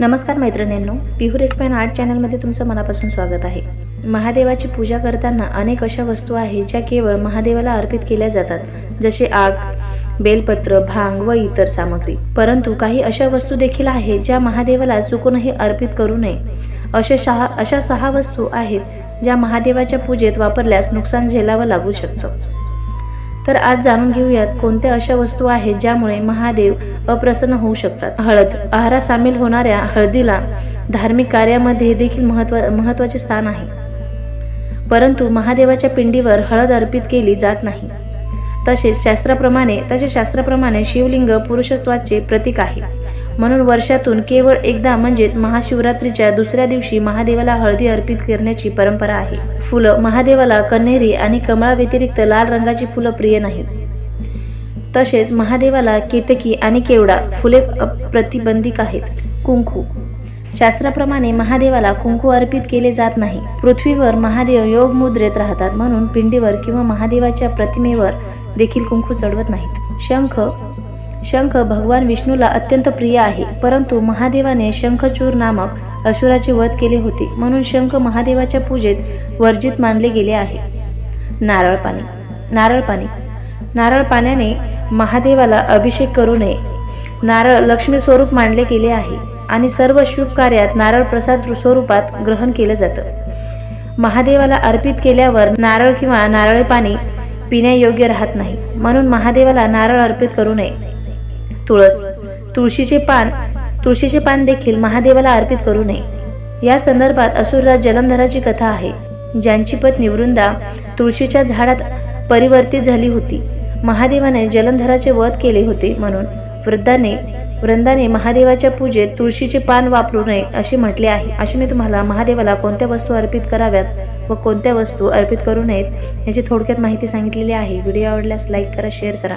नमस्कार मैत्रिणींनो पिहू रेस्पाईन आर्ट चॅनलमध्ये तुमचं मनापासून स्वागत आहे. महादेवाची पूजा करताना अनेक अशा वस्तू आहेत ज्या केवळ महादेवाला अर्पित केल्या जातात जसे आग बेलपत्र भांग व इतर सामग्री. परंतु काही अशा वस्तू देखील आहेत ज्या महादेवाला चुकूनही अर्पित करू नये. अशा सहा अशा सहा वस्तू आहेत ज्या महादेवाच्या पूजेत वापरल्यास नुकसान झेलावं लागू शकतं. तर आज जाणून घेऊयात कोणत्या अशा वस्तू आहेत ज्यामुळे महादेव अप्रसन्न होऊ शकतात. हळद. आहारात सामील होणाऱ्या हळदीला धार्मिक कार्यामध्ये देखील महत्त्व महत्त्वाचे स्थान आहे. परंतु महादेवाच्या पिंडीवर हळद अर्पित केली जात नाही. तसेच शास्त्राप्रमाणे तसेच शास्त्राप्रमाणे शिवलिंग पुरुषत्वाचे प्रतीक आहे. म्हणून वर्षातून केवळ एकदा म्हणजेच महाशिवरात्रीच्या दुसऱ्या दिवशी महादेवाला हळदी अर्पित करण्याची परंपरा आहे. फुलं महादेवाला कन्हेरी आणि कमळा व्यतिरिक्त लाल रंगाची फुलं प्रिय नाहीत. तसेच महादेवाला केतकी आणि केवडा फुले प्रतिबंधिक आहेत. कुंकू. शास्त्राप्रमाणे महादेवाला कुंकू अर्पित केले जात नाही. पृथ्वीवर महादेव योग मुद्रेत राहतात म्हणून पिंडीवर किंवा महादेवाच्या प्रतिमेवर देखील कुंकू चढवत नाहीत. शंख शंख भगवान विष्णूला अत्यंत प्रिय आहे. परंतु महादेवाने शंखचूर नामक असुराचे वध केले होते. म्हणून शंख महादेवाच्या पूजेत वर्जित मानले गेले आहे. नारळ पाणी नारळ पाणी नारळ पाण्याने महादेवाला अभिषेक करू नये. नारळ लक्ष्मी स्वरूप मानले गेले आहे आणि सर्व शुभ कार्यात नारळ प्रसाद स्वरूपात ग्रहण केलं जातं. महादेवाला अर्पित केल्यावर नारळ किंवा नारळ पाणी पिण्यायोग्य राहत नाही. म्हणून महादेवाला नारळ अर्पित करू नये. तुळस तुळशीचे पान तुळशीचे पान देखील महादेवाला अर्पित करू नये. या संदर्भात असुरराज जलंधराची कथा आहे. ज्यांची पत्नी वृंदा तुळशीच्या झाडात परिवर्तित झाली होती. महादेवाने जलंधराचे वध केले होते म्हणून वृद्धाने वृंदाने महादेवाच्या पूजेत तुळशीचे पान वापरू नये असे म्हटले आहे. असे मी तुम्हाला महादेवाला कोणत्या वस्तू अर्पित कराव्यात व कोणत्या वस्तू अर्पित करू नयेत याची थोडक्यात माहिती सांगितलेली आहे. व्हिडिओ आवडल्यास लाईक करा शेअर करा.